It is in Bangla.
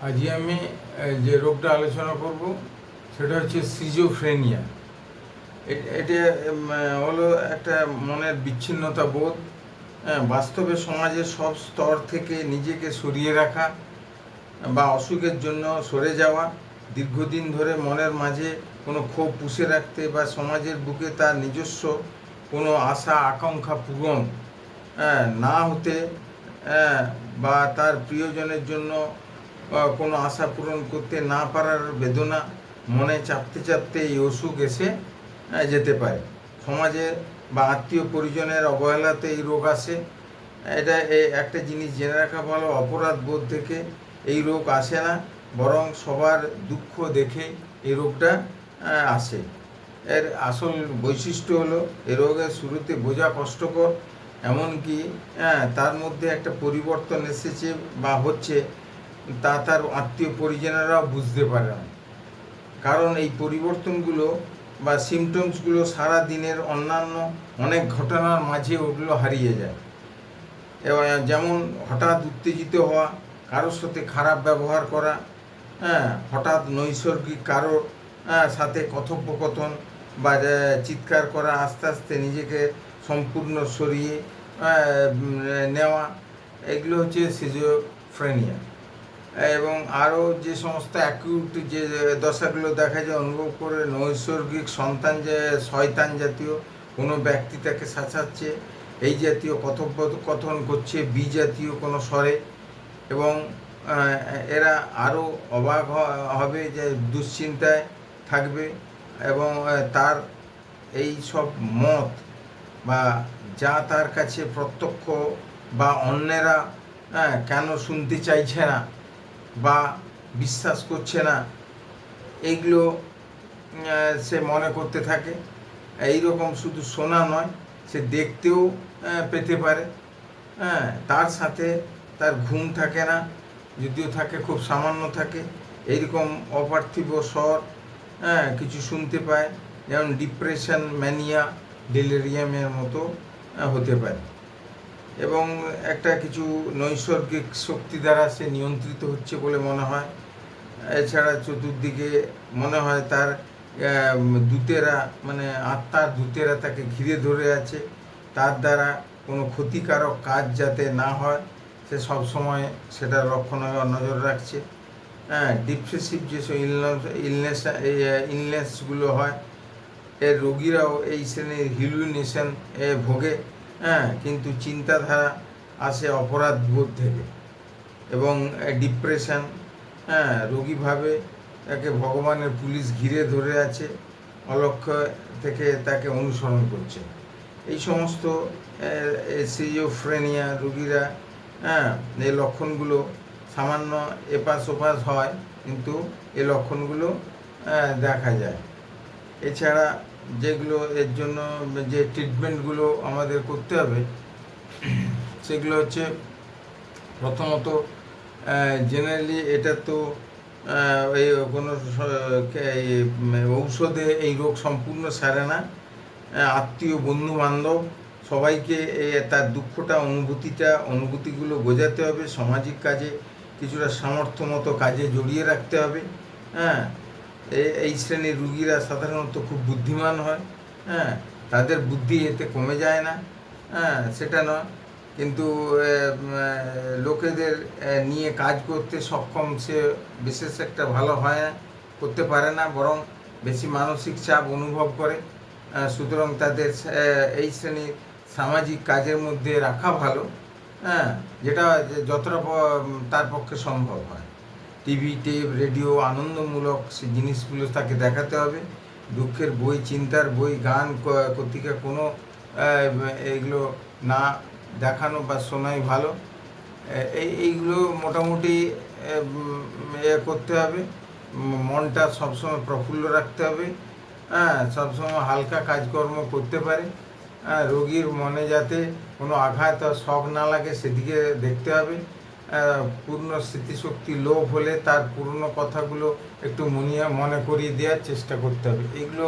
আজকে আমি যে রোগটা আলোচনা করব সেটা হচ্ছে সিজোফ্রেনিয়া এটা হলো একটা মনের বিচ্ছিন্নতা বোধ হ্যাঁ, বাস্তবে সমাজের সব স্তর থেকে নিজেকে সরিয়ে রাখা বা অসুখের জন্য সরে যাওয়া দীর্ঘদিন ধরে মনের মাঝে কোনো ক্ষোভ পুষে রাখতে বা সমাজের বুকে তার নিজস্ব কোনো আশা আকাঙ্ক্ষা পূরণ না হতে বা তার প্রিয়জনের জন্য কোনো আশা পূরণ করতে না পারার বেদনা মনে চাপতে চাপতে এই অসুখ এসে যেতে পারে। সমাজে বা আত্মীয় পরিজনের অবহেলাতে এই রোগ আসে। এটা একটা জিনিস জেনে রাখা ভালো, অপরাধ বোধ থেকে এই রোগ আসে না, বরং সবার দুঃখ দেখে এই রোগটা আসে। এর আসল বৈশিষ্ট্য হলো এই রোগের শুরুতে বোঝা কষ্টকর, এমনকি তার মধ্যে একটা পরিবর্তন এসেছে বা হচ্ছে তা তার আত্মীয় পরিজনেরাও বুঝতে পারে না। কারণ এই পরিবর্তনগুলো বা সিমটমসগুলো সারা দিনের অন্যান্য অনেক ঘটনার মাঝে ওগুলো হারিয়ে যায়। এবং যেমন হঠাৎ উত্তেজিত হওয়া কারোর সাথে খারাপ ব্যবহার করা হ্যাঁ হঠাৎ নৈসর্গিক কারও হ্যাঁ, সাথে কথোপকথন বা চিৎকার করা আস্তে আস্তে নিজেকে সম্পূর্ণ সরিয়ে নেওয়া এগুলো হচ্ছে সিজোফ্রেনিয়া এবং আরও যে সমস্ত অ্যাকিউট যে দশাগুলো দেখা যায়, অনুভব করে নৈসর্গিক সন্তান যে, শয়তান জাতীয় কোনো ব্যক্তি তাকে সাঁচাচ্ছে এই জাতীয় কথোপকথন করছে, বি জাতীয় কোনো স্বরে এবং এরা আরও অবাক হবে যে দুশ্চিন্তায় থাকবে এবং তার এই সব মত বা যা তার কাছে প্রত্যক্ষ বা অন্যেরা কেন শুনতে চাইছে না বা বিশ্বাস করছে না এইগুলো সে মনে করতে থাকে। এই রকম শুধু শোনা নয়, সে দেখতেও পেতে পারে। হ্যাঁ তার সাথে তার ঘুম থাকে না, যদিও থাকে, খুব সামান্য থাকে। এইরকম অপার্থিব স্বর হ্যাঁ কিছু শুনতে পায়। যেমন ডিপ্রেশন, ম্যানিয়া, ডেলেরিয়ামের মতো হতে পারে। এবং একটা কিছু নৈসর্গিক শক্তি দ্বারা সে নিয়ন্ত্রিত হচ্ছে বলে মনে হয়। এছাড়া চতুর্দিকে মনে হয় তার দূতেরা মানে আত্মার দূতেরা তাকে ঘিরে ধরে আছে। তার দ্বারা কোনো ক্ষতিকারক কাজ যাতে না হয়, সে সবসময় সেটা রক্ষণ নজর রাখছে। হ্যাঁ ডিপ্রেসিভ যেসব ইলনেস ইলনেস ইলনেসগুলো হয়, এর রোগীরাও এই শ্রেণির হিলুইনেশন এ ভোগে। হ্যাঁ কিন্তু চিন্তাধারা আসে অপরাধ বোধ থেকে এবং ডিপ্রেশন হ্যাঁ রোগী ভাবে তাকে ভগবানের পুলিশ ঘিরে ধরে আছে অলক্ষ থেকে তাকে অনুসরণ করছে। এই সমস্ত সিজিওফ্রেনিয়া রোগীরা হ্যাঁ এই লক্ষণগুলো সামান্য এপাশ ওপাশ হয়, কিন্তু এই লক্ষণগুলো দেখা যায়। এছাড়া যেগুলো এর জন্য যে ট্রিটমেন্টগুলো আমাদের করতে হবে, সেগুলো হচ্ছে প্রথমত জেনারেলি এটা তো এই কোনো ঔষধে এই রোগ সম্পূর্ণ সারে না। আত্মীয় বন্ধু বান্ধব সবাইকে তার দুঃখটা, অনুভূতিটা, অনুভূতিগুলো বোঝাতে হবে, সামাজিক কাজে কিছুটা সামর্থ্য মতো কাজে জড়িয়ে রাখতে হবে হ্যাঁ। এই শ্রেণির রুগীরা সাধারণত খুব বুদ্ধিমান হয় হ্যাঁ? তাদের বুদ্ধি এতে কমে যায় না হ্যাঁ? সেটা নয়। কিন্তু লোকেদের নিয়ে কাজ করতে সক্ষম সে বিশেষ একটা ভালো হয় না করতে পারে না, বরং বেশি মানসিক চাপ অনুভব করে। সুতরাং তাদের এই শ্রেণির সামাজিক কাজের মধ্যে রাখা ভালো হ্যাঁ? যেটা যতটা তার পক্ষে সম্ভব হয়। টিভি টেপ রেডিও আনন্দমূলক সে জিনিসগুলো তাকে দেখাতে হবে। দুঃখের বই চিন্তার বই গান কর্তিকা কোনো এগুলো না দেখানো বা শোনাই ভালো। এই এইগুলো মোটামুটি এ, করতে হবে। মনটা সবসময় প্রফুল্ল রাখতে হবে। হ্যাঁ সবসময় হালকা কাজকর্ম করতে পারে। হ্যাঁ রোগীর মনে যাতে কোনো আঘাত শখ না লাগে সেদিকে দেখতে হবে। পূর্ণ স্মৃতিশক্তি লোভ হলে তার পুরনো কথাগুলো একটু মনিয়া মনে করিয়ে দেওয়ার চেষ্টা করতে হবে। এগুলো